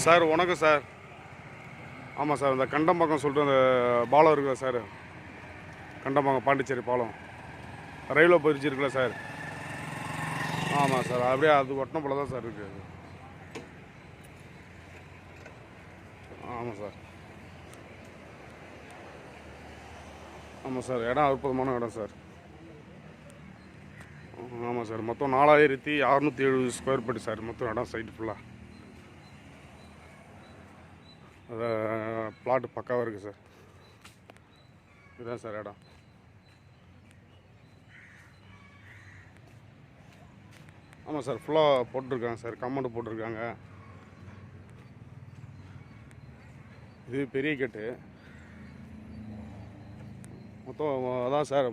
Sir வணக்கம் sir. ஆமாம் sir இந்த கண்டம்பாக்கம் சொல்லிட்டு அந்த பாலம் இருக்குல்ல சார். கண்டம்பாக்கம் பாண்டிச்சேரி பாலம். ரயில்வே பிரிட்ஜ் இருக்குல்ல சார். ஆமாம் சார் அப்படியே அது ஒட்டின போல தான் சார் இருக்குது ஆமாம் சார். ஆமாம் சார் இடம் அற்புதமான இடம் சார். ஆமாம் சார் மொத்தம் நாலாயிரத்தி அறநூற்றி எழுபது ஸ்கொயர் ஃபீட் சார் மொத்தம் இடம் சைட்டு ஃபுல்லாக அது பிளாட் பக்காவாக இருக்குது சார் இதுதான் சார் இடம். ஆமாம் சார் ஃபுல்லாக போட்டிருக்காங்க சார் கம்மண்டு போட்டிருக்காங்க. இது பெரிய கேட்டு மொத்தம் அதான் சார்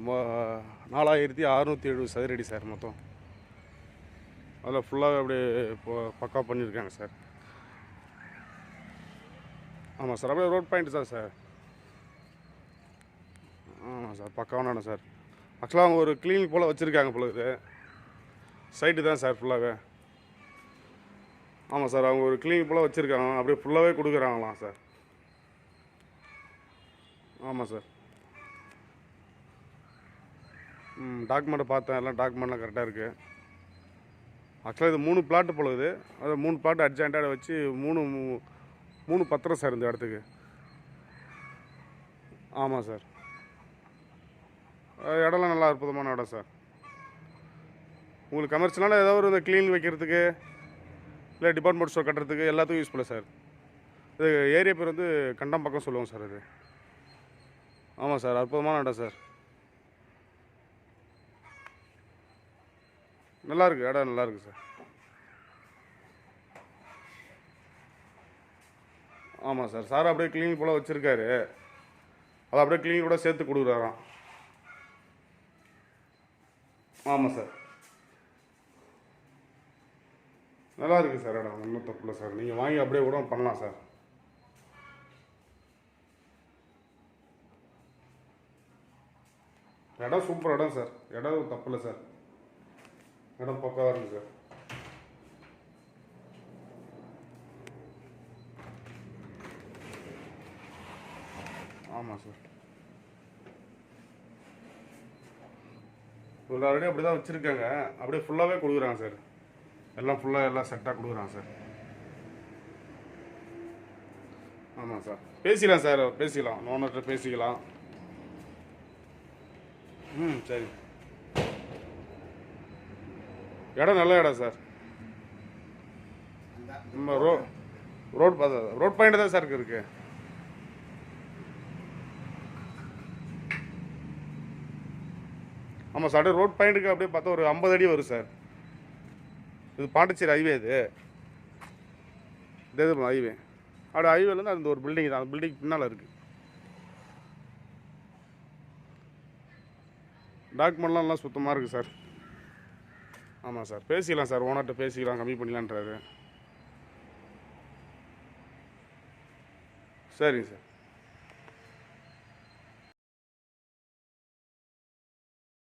நாலாயிரத்தி அறநூற்றி எழுபது சதுரடி சார் மொத்தம். அதில் ஃபுல்லாகவே அப்படியே இப்போ பக்கா பண்ணியிருக்காங்க சார் ஆமாம் சார் அப்படியே ரோட் பாயிண்ட் தான் சார். ஆமாம் சார் பக்காவான இடம் சார். ஆக்சுவலாக அவங்க ஒரு கிளினிக் போல் வச்சுருக்காங்க போல இது. சைட்டு தான் சார் ஃபுல்லாகவே ஆமாம் சார் அவங்க ஒரு கிளினிக் போல் வச்சுருக்காங்க. அப்படியே ஃபுல்லாகவே கொடுக்குறாங்களாம் சார். ஆமாம் சார். ம் டாக்குமெண்ட்டை பார்த்தேன். எல்லாம் டாக்குமெண்ட்லாம் கரெக்டாக இருக்குது ஆக்சுவலாக இது மூணு பிளாட்டு போல இது. அது மூணு பிளாட் அட்ஜாயிண்டாக வச்சு மூணு மூ- மூணு பத்திரம் சார் இந்த இடத்துக்கு. ஆமாம் சார். இடம்லாம் நல்லா அற்புதமான இடம் சார். உங்களுக்கு கமர்ஷியலான ஏதாவது ஒரு இந்த க்ளீன் வைக்கிறதுக்கு இல்லை டிபார்ட்மெண்ட் ஸ்டோர் கட்டுறதுக்கு எல்லாத்துக்கும் யூஸ்ஃபுல்லாக சார். இது ஏரியா பேர் வந்து கண்டம் பக்கம் சொல்லுவோம் சார் இது. ஆமாம் சார் அற்புதமான இடம் சார். நல்லாயிருக்கு இடம் நல்லாயிருக்கு சார். ஆமாம் சார். சார் அப்படியே க்ளீனிக் போல் வச்சுருக்காரு. அதை அப்படியே கிளீனிக் கூட சேர்த்து கொடுக்குறாராம். ஆமாம் சார். நல்லா இருக்குது சார் இடம். ஒன்றும் தப்பு இல்லை சார். நீங்கள் வாங்கி அப்படியே கூட பண்ணலாம் சார். இடம் சூப்பர் இடம் சார். இடம் தப்பு இல்லை சார். இடம் பக்காவாக இருக்குது சார். ஆமாம் சார் ஒரு ஆல்ரெடி அப்படி தான் வச்சுருக்காங்க. அப்படியே ஃபுல்லாகவே கொடுக்குறாங்க சார் எல்லாம் ஃபுல்லாக எல்லாம் செட்டாக கொடுக்குறாங்க சார் ஆமாம் சார் பேசிக்கலாம் சார் பேசிக்கலாம் ஓனர்கிட்ட பேசிக்கலாம். ம் சரி. இடம் நல்ல இடம் சார் நம்ம ரோ ரோட் பார்த்தா ரோட் பாயிண்ட் தான் சார் இருக்குது ஆமாம் சார் ரோட் பாயிண்ட்டுக்கு அப்படியே பார்த்தா ஒரு ஐம்பது அடி வரும் சார். இது பாண்டிச்சேரி ஹைவே இது. இது ஹைவே அப்படியே ஹைவேலேருந்து அந்த ஒரு பில்டிங் தான். அந்த பில்டிங் பின்னால் இருக்குது டாக்குமெண்ட்லாம் நல்லா சுத்தமாக இருக்குது சார். ஆமாம் சார். பேசிக்கலாம் சார். ஓனர்கிட்ட பேசிக்கலாம். கம்மி பண்ணிக்கலான்றாரு சரிங்க சார்.